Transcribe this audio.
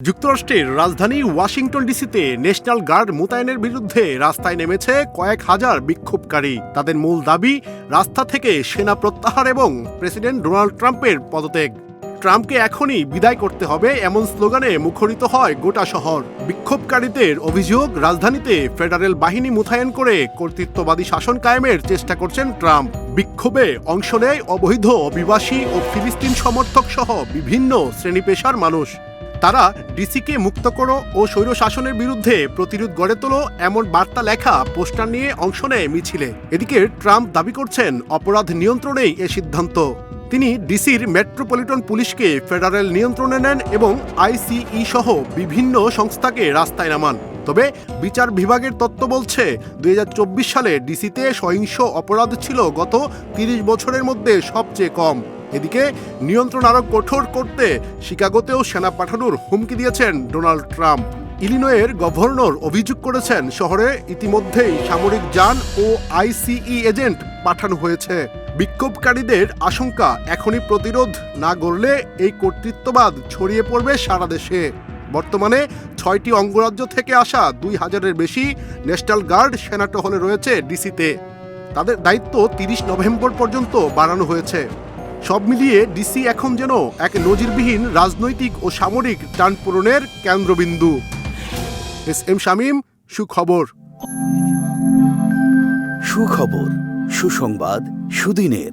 যুক্তরাষ্ট্রের রাজধানী Washington ডিসিতে national guard মোতায়েনের বিরুদ্ধে রাস্তায় নেমেছে কয়েক হাজার বিক্ষোভকারী। তাদের মূল দাবি, রাস্তা থেকে সেনা প্রত্যাহার এবং প্রেসিডেন্ট ডোনাল্ড ট্রাম্পের পদত্যাগ। ট্রাম্পকে এখনই বিদায় করতে হবে এমন স্লোগানে মুখরিত হয় গোটা শহর। বিক্ষোভকারীদের অভিযোগ, রাজধানীতে ফেডারেল বাহিনী মোতায়েন করে কর্তৃত্ববাদী শাসন কায়েমের চেষ্টা করছেন ট্রাম্প। বিক্ষোভে অংশ নেয় অবৈধ অভিবাসী ও ফিলিস্তিন সমর্থক সহ বিভিন্ন শ্রেণি পেশার মানুষ। তারা ডিসিকে মুক্ত করো ও স্বৈর শাসনের বিরুদ্ধে প্রতিরোধ গড়ে তোলো এমন বার্তা লেখা পোস্টার নিয়ে অংশ নেয় মিছিলে। এদিকে ট্রাম্প দাবি করছেন অপরাধ নিয়ন্ত্রণেই এ সিদ্ধান্ত। তিনি ডিসির মেট্রোপলিটন পুলিশকে ফেডারেল নিয়ন্ত্রণে নেন এবং আইসিই সহ বিভিন্ন সংস্থাকে রাস্তায় নামান। তবে বিচার বিভাগের তত্ত্ব বলছে দু হাজার চব্বিশ সালে ডিসিতে সহিংস অপরাধ ছিল গত তিরিশ বছরের মধ্যে সবচেয়ে কম। এদিকে নিয়ন্ত্রণ আরও কঠোর করতে শিকাগোতেও সেনা পাঠানোর হুমকি দিয়েছেন ডোনাল্ড ট্রাম্প। ইলিনয়ের গভর্নর অভিযোগ করেছেন, শহরে ইতিমধ্যেই সামরিক যান ও আইসিই এজেন্ট পাঠানো হয়েছে। বিক্ষোভকারীদের আশঙ্কা, এখনই প্রতিরোধ না গড়লে এই কর্তৃত্ববাদ ছড়িয়ে পড়বে সারা দেশে। বর্তমানে ছয়টি অঙ্গরাজ্য থেকে আসা দুই হাজারের বেশি ন্যাশনাল গার্ড সেনাটহলে রয়েছে ডিসিতে। তাদের দায়িত্ব তিরিশ নভেম্বর পর্যন্ত বাড়ানো হয়েছে। সব মিলিয়ে ডিসি এখন যেন এক নজিরবিহীন রাজনৈতিক ও সামরিক টান পূরণের কেন্দ্রবিন্দু। এস এম শামীম, সুখবর। সুখবর, সুসংবাদ, সুদিনের।